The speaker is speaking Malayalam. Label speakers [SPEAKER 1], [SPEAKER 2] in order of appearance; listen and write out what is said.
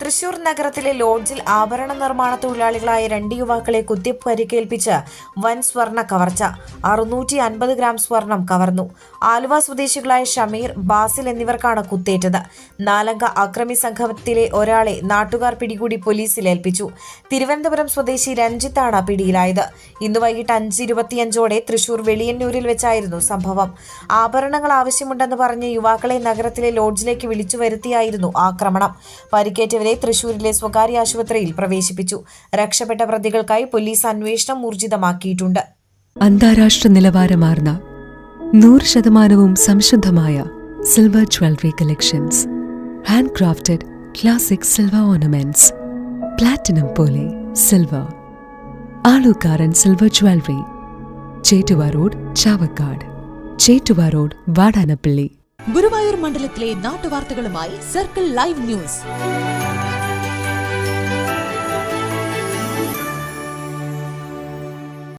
[SPEAKER 1] Thrissur നഗരത്തിലെ ലോഡ്ജിൽ ആഭരണ നിർമ്മാണ തൊഴിലാളികളായ രണ്ട് യുവാക്കളെ കുത്തിപ്പരിക്കേൽപ്പിച്ച് വൻ സ്വർണ കവർച്ച. അറുന്നൂറ്റി അൻപത് ഗ്രാം സ്വർണം കവർന്നു. ആലുവ സ്വദേശികളായ ഷമീർ ബാസിൽ എന്നിവർക്കാണ് കുത്തേറ്റത്. നാലംഗ അക്രമി സംഘത്തിലെ ഒരാളെ നാട്ടുകാർ പിടികൂടി പോലീസിൽ ഏൽപ്പിച്ചു. തിരുവനന്തപുരം സ്വദേശി രഞ്ജിത്താണ് പിടിയിലായത്. ഇന്ന് വൈകിട്ട് അഞ്ച് ഇരുപത്തിയഞ്ചോടെ തൃശൂർ വെളിയന്നൂരിൽ വെച്ചായിരുന്നു സംഭവം. ആഭരണങ്ങൾ ആവശ്യമുണ്ടെന്ന് പറഞ്ഞ് യുവാക്കളെ നഗരത്തിലെ ലോഡ്ജിലേക്ക് വിളിച്ചു വരുത്തിയായിരുന്നു ആക്രമണം. പരിക്കേറ്റവരെ തൃശൂരിലെ സ്വകാര്യ ആശുപത്രിയിൽ പ്രവേശിപ്പിച്ചു. രക്ഷപ്പെട്ട പ്രതികൾക്കായി പോലീസ് അന്വേഷണം ഊർജിതമാക്കിയിട്ടുണ്ട്.
[SPEAKER 2] അന്താരാഷ്ട്ര നിലവാരമാർന്ന നൂറ് ശതമാനവും സംശുദ്ധമായ silver jewellery collections. Handcrafted classic silver ornaments. Platinum പോലെ silver. Alukkaran silver jewellery. Chettuva road Chavakkad. Chettuva road Vadanappally.
[SPEAKER 3] Guruvayur മണ്ഡലത്തിലെ നാട്ടുവാർത്തകളുമായി സർക്കിൾ ലൈവ് ന്യൂസ്.